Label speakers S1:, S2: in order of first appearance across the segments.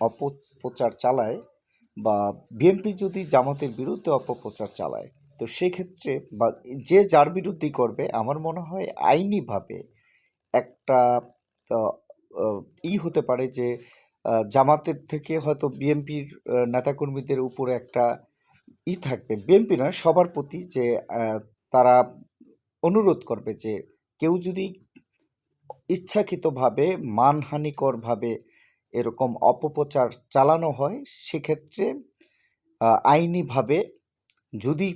S1: অপপ্রচার চালায় বা বিএনপি যদি জামাতের বিরুদ্ধে অপপ্রচার চালায়, তো সেক্ষেত্রে বা যে যার বিরুদ্ধেই করবে, আমার মনে হয় আইনিভাবে একটা ই হতে পারে যে জামাতের থেকে হয়তো বিএনপির নেতাকর্মীদের উপরে একটা ই থাকবে। বিএনপি নয়, সবার প্রতি যে তারা অনুরোধ করবে যে, কেউ যদি ইচ্ছাকৃতভাবে, মানহানিকরভাবে এরকম অপপ্রচার চালানো হয়, সেক্ষেত্রে আইনিভাবে যদি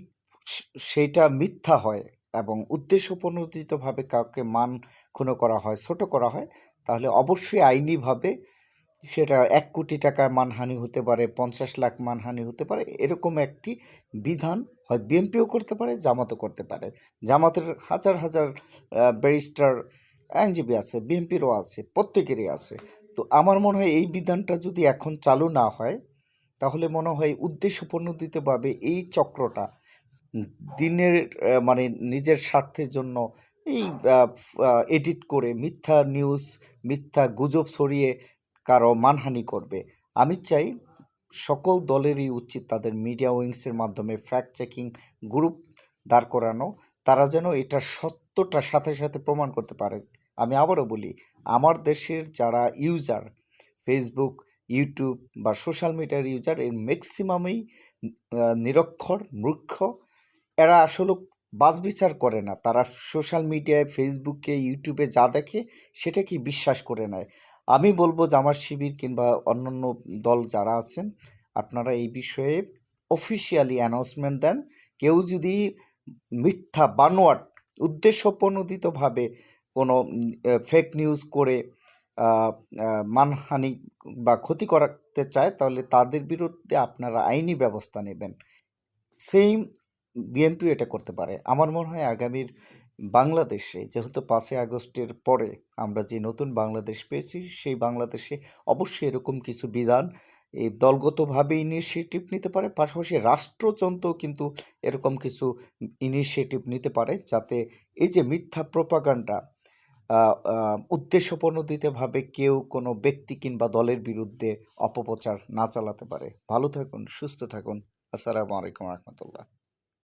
S1: সেইটা মিথ্যা হয় এবং উদ্দেশ্যপ্রণোদিতভাবে কাউকে মান ক্ষুণ্ণ করা হয়, ছোট করা হয়, তাহলে অবশ্যই আইনিভাবে সেটা এক কোটি টাকার মানহানি হতে পারে, পঞ্চাশ লাখ মানহানি হতে পারে, এরকম একটি বিধান হয়, বিএনপিও করতে পারে, জামাতও করতে পারে। জামাতের হাজার হাজার ব্যারিস্টার আইনজীবী আছে, বিএনপিরও আছে, প্রত্যেকেরই আছে। তো আমার মনে হয় এই বিধানটা যদি এখন চালু না হয়, তাহলে মনে হয় উদ্দেশ্যপ্রণোদিতভাবে এই চক্রটা। দিনের মানে নিজের স্বার্থের জন্য এই এডিট করে মিথ্যা নিউজ মিথ্যা গুজব ছড়িয়ে কারও মানহানি করবে। আমি চাই সকল দলেরই উচিত তাদের মিডিয়া উইংসের মাধ্যমে ফ্যাক্ট চেকিং গ্রুপ দাঁড় করানো, তারা যেন এটা সত্যটা সাথে সাথে প্রমাণ করতে পারে। আমি আবারও বলি, আমার দেশের যারা ইউজার ফেসবুক ইউটিউব বা সোশ্যাল মিডিয়ার ইউজার এর ম্যাক্সিমামই নিরক্ষর, মূর্খ, এরা আসলে বাছবিচার করে না। তারা সোশ্যাল মিডিয়ায় ফেসবুকে ইউটিউবে যা দেখে, সেটাকে বিশ্বাস করে নেয়। আমি বলব জামার শিবির কিংবা অন্যান্য দল যারা আছেন, আপনারা এই বিষয়ে অফিসিয়ালি অ্যানাউন্সমেন্ট দেন। কেউ যদি মিথ্যা, বানোয়াট উদ্দেশ্যপ্রণোদিতভাবে কোনো ফেক নিউজ করে মানহানি বা ক্ষতি করাতে চায়, তাহলে তাদের বিরুদ্ধে আপনারা আইনি ব্যবস্থা নেবেন। সেম বিএনপিও এটা করতে পারে। আমার মনে হয় আগামীর বাংলাদেশে, যেহেতু পাঁচই আগস্টের পরে আমরা যে নতুন বাংলাদেশ পেয়েছি, সেই বাংলাদেশে অবশ্যই এরকম কিছু বিধান এই দলগতভাবে ইনিশিয়েটিভ নিতে পারে। পাশাপাশি রাষ্ট্রযন্ত্র কিন্তু এরকম কিছু ইনিশিয়েটিভ নিতে পারে, যাতে এই যে মিথ্যা প্রপাগান্ডা উদ্দেশ্যপ্রণোদিতভাবে কেউ কোনো ব্যক্তি কিংবা দলের বিরুদ্ধে অপপ্রচার না চালাতে পারে। ভালো থাকুন, সুস্থ থাকুন। আসসালামু আলাইকুম রহমতুল্লাহ।